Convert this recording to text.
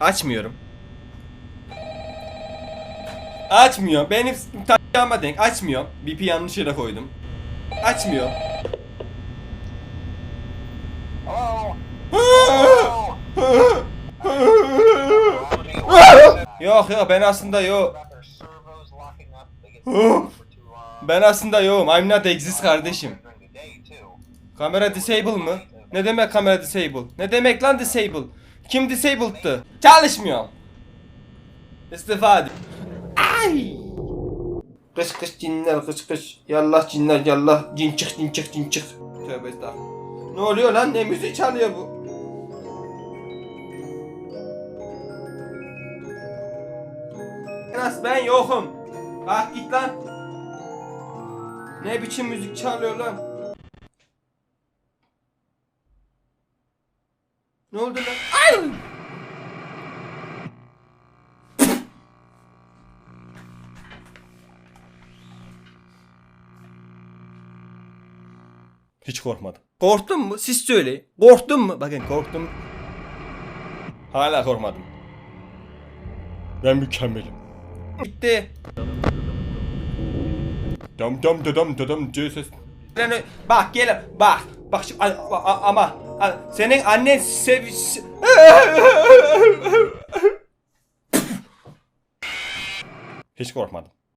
Açmıyorum. Açmıyor. Benim takama denk. Açmıyor. BP yanlış yere koydum. Açmıyor. yok yok ben aslında yok. Ben aslında yokum. I'm not exist kardeşim. Kamera disable mı? Ne demek kamera disable? Ne demek lan disable? Kim disabled'tı? Çalışmıyor. İstifa edin. Ay! Kış kış cinler kış kış. Yallah cinler yallah. Cin çık cin çık cin çık. Tövbe estağfurullah. Ne oluyor lan? Ne müzik çalıyor bu? Enas ben yokum. Bak git lan. Ne biçim müzik çalıyor lan? Ne oldu lan? Ay! Hiç korkmadım. Korktun mu? Siz söyleyin. Korktun mu? Bakın korktum. Hala korkmadım. Ben mükemmelim. Bitti. Dam dam dadam Jesus. Lan ö- Bak gel bak. Bak şimdi ama a- senin annen sev se- Hiç korkmadım.